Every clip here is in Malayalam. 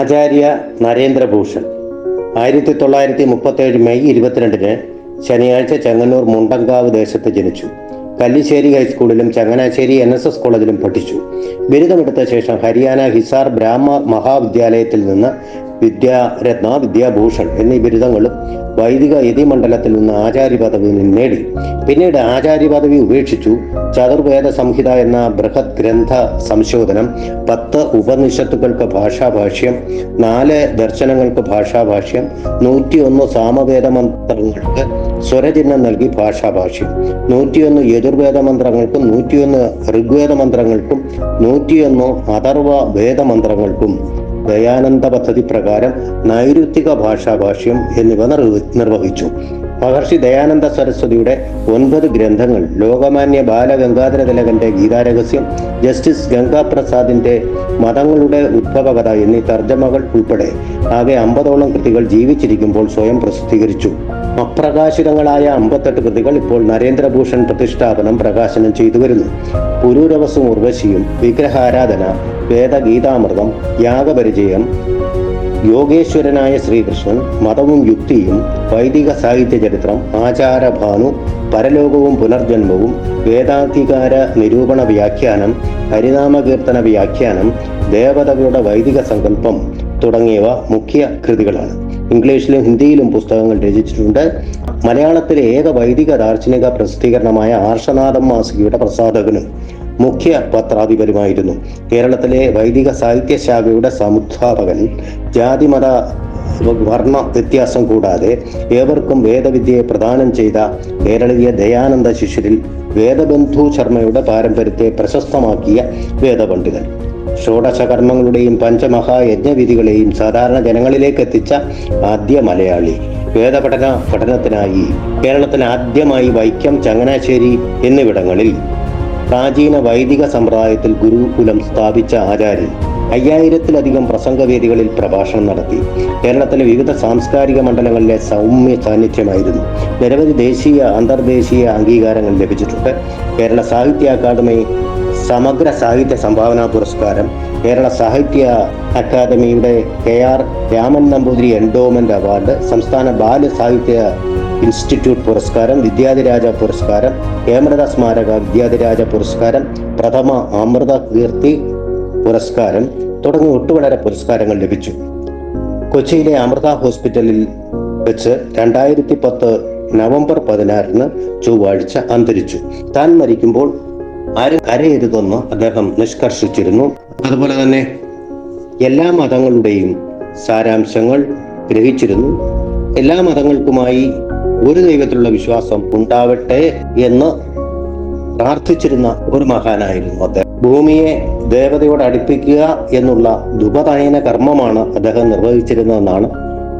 ആചാര്യ നരേന്ദ്രഭൂഷൺ. ആയിരത്തി തൊള്ളായിരത്തി മുപ്പത്തേഴ് മെയ് ഇരുപത്തിരണ്ടിന് ശനിയാഴ്ച ചെങ്ങന്നൂർ മുണ്ടങ്കാവ് ദേശത്ത് ജനിച്ചു. കല്ലിശ്ശേരി ഹൈസ്കൂളിലും ചങ്ങനാശ്ശേരി എൻ എസ് എസ് കോളേജിലും പഠിച്ചു. ബിരുദമെടുത്ത ശേഷം ഹരിയാന ഹിസാർ ബ്രാഹ്മ മഹാവിദ്യാലയത്തിൽ നിന്ന് വിദ്യാരത്ന വിദ്യാഭൂഷൺ എന്നീ ബിരുദങ്ങളും വൈദിക യതിമണ്ഡലത്തിൽ നിന്ന് ആചാര്യ പദവി നേടി. പിന്നീട് ആചാര്യ പദവി ഉപേക്ഷിച്ചു. ചതുർവേദ സംഹിത എന്ന ബൃഹത് ഗ്രന്ഥ സംശോധനം പത്ത് ഉപനിഷത്തുകൾക്ക് ഭാഷാഭാഷ്യം നാല് ദർശനങ്ങൾക്ക് ഭാഷാഭാഷ്യം നൂറ്റിയൊന്ന് സാമവേദ മന്ത്രങ്ങൾക്ക് സ്വരചിഹ്നം നൽകി ഭാഷാഭാഷ്യം നൂറ്റിയൊന്ന് യജുർവേദ മന്ത്രങ്ങൾക്കും നൂറ്റിയൊന്ന് ഋഗ്വേദ മന്ത്രങ്ങൾക്കും നൂറ്റിയൊന്ന് അഥർവ വേദമന്ത്രങ്ങൾക്കും ദയാനന്ദ പദ്ധതി പ്രകാരം നൈരുത്തിക ഭാഷാഭാഷ്യം എന്നിവ നിർവ- നിർവഹിച്ചു. മഹർഷി ദയാനന്ദ സരസ്വതിയുടെ ഒൻപത് ഗ്രന്ഥങ്ങൾ ലോകമാന്യ ബാലഗംഗാധര തിലകന്റെ ഗീതാരഹസ്യം ജസ്റ്റിസ് ഗംഗാപ്രസാദിന്റെ മതങ്ങളുടെ ഉദ്ഭവകഥ എന്നീ തർജമകൾ ഉൾപ്പെടെ ആകെ അമ്പതോളം കൃതികൾ ജീവിച്ചിരിക്കുമ്പോൾ സ്വയം പ്രസിദ്ധീകരിച്ചു. അപ്രകാശിതങ്ങളായ അമ്പത്തെട്ട് കൃതികൾ ഇപ്പോൾ നരേന്ദ്രഭൂഷൺ പ്രതിഷ്ഠാപനം പ്രകാശനം ചെയ്തു വരുന്നു. പുരൂരവസും ഉർവശിയും വിഗ്രഹാരാധന വേദഗീതാമൃതം യാഗപരിചയം യോഗേശ്വരനായ ശ്രീകൃഷ്ണൻ മതവും യുക്തിയും വൈദിക സാഹിത്യ ചരിത്രം ആചാരഭാനു പരലോകവും പുനർജന്മവും വേദാധികാര നിരൂപണ വ്യാഖ്യാനം ഹരിനാമകീർത്തന വ്യാഖ്യാനം ദേവതകളുടെ വൈദിക സങ്കല്പം തുടങ്ങിയവ മുഖ്യ കൃതികളാണ്. ഇംഗ്ലീഷിലും ഹിന്ദിയിലും പുസ്തകങ്ങൾ രചിച്ചിട്ടുണ്ട്. മലയാളത്തിലെ ഏക വൈദിക ദാർശനിക പ്രസിദ്ധീകരണമായ ആർഷനാഥം മാസികയുടെ പ്രസാധകനും മുഖ്യ പത്രാധിപരുമായിരുന്നു. കേരളത്തിലെ വൈദിക സാഹിത്യ ശാഖയുടെ സമുദ്ധാപകൻ ജാതിമത വർണ വ്യത്യാസം കൂടാതെ ഏവർക്കും വേദവിദ്യയെ പ്രദാനം ചെയ്ത കേരളീയ ദയാനന്ദ ശിഷ്യരിൽ വേദബന്ധു ശർമ്മയുടെ പാരമ്പര്യത്തെ പ്രശസ്തമാക്കിയ വേദപണ്ഡിതൻ. ഷോഡശ കർമ്മങ്ങളുടെയും പഞ്ചമഹായജ്ഞവിധികളെയും സാധാരണ ജനങ്ങളിലേക്ക് എത്തിച്ച ആദ്യ മലയാളി. വേദപഠന പഠനത്തിനായി കേരളത്തിന് ആദ്യമായി വൈക്കം ചങ്ങനാശ്ശേരി എന്നിവിടങ്ങളിൽ പ്രാചീന വൈദിക സമ്പ്രദായത്തിൽ ഗുരുകുലം സ്ഥാപിച്ച ആചാര്യൻ അയ്യായിരത്തിലധികം പ്രസംഗവേദികളിൽ പ്രഭാഷണം നടത്തി. കേരളത്തിലെ വിവിധ സാംസ്കാരിക മണ്ഡലങ്ങളിലെ സൗമ്യ സാന്നിധ്യമായിരുന്നു. നിരവധി ദേശീയ അന്തർദേശീയ അംഗീകാരങ്ങൾ ലഭിച്ചിട്ടുണ്ട്. കേരള സാഹിത്യ അക്കാദമി സമഗ്ര സാഹിത്യ സംഭാവന പുരസ്കാരം കേരള സാഹിത്യ അക്കാദമിയുടെ K R Raman Namboothiri endowment award സംസ്ഥാന ബാല സാഹിത്യ ഇൻസ്റ്റിറ്റ്യൂട്ട് പുരസ്കാരം വിദ്യാധിരാജ പുരസ്കാരം ഹേമലത സ്മാരക വിദ്യാധിരാജ പുരസ്കാരം പ്രഥമ അമൃത കീർത്തി പുരസ്കാരം തുടങ്ങി ഒട്ടുവളരെ പുരസ്കാരങ്ങൾ ലഭിച്ചു. കൊച്ചിയിലെ അമൃത ഹോസ്പിറ്റലിൽ വെച്ച് രണ്ടായിരത്തി പത്ത് നവംബർ പതിനാറിന് ചൊവ്വാഴ്ച അന്തരിച്ചു. താൻ മരിക്കുമ്പോൾ ആരും കരയരുതെന്ന് അദ്ദേഹം നിഷ്കർഷിച്ചിരുന്നു. അതുപോലെ തന്നെ എല്ലാ മതങ്ങളുടെയും സാരാംശങ്ങൾ ഗ്രഹിച്ചിരുന്നു. എല്ലാ മതങ്ങൾക്കുമായി ഒരു ദൈവത്തിലുള്ള വിശ്വാസം ഉണ്ടാവട്ടെ എന്ന് പ്രാർത്ഥിച്ചിരുന്ന ഒരു മഹാനായിരുന്നു അദ്ദേഹം. ഭൂമിയെ ദേവതയോട് അടുപ്പിക്കുക എന്നുള്ള ദുപതായന കർമ്മമാണ് അദ്ദേഹം നിർവഹിച്ചിരുന്നതെന്നാണ്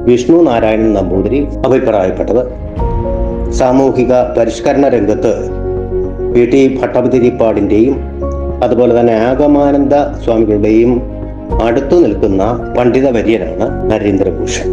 വിഷ്ണു നാരായണൻ നമ്പൂതിരി അഭിപ്രായപ്പെട്ടത്. സാമൂഹിക പരിഷ്കരണ രംഗത്ത് പി ടി ഭട്ടതിരിപ്പാടിന്റെയും അതുപോലെ തന്നെ ആഗമാനന്ദ സ്വാമികളുടെയും അടുത്തു നിൽക്കുന്ന പണ്ഡിതവര്യനാണ് നരേന്ദ്രഭൂഷൺ.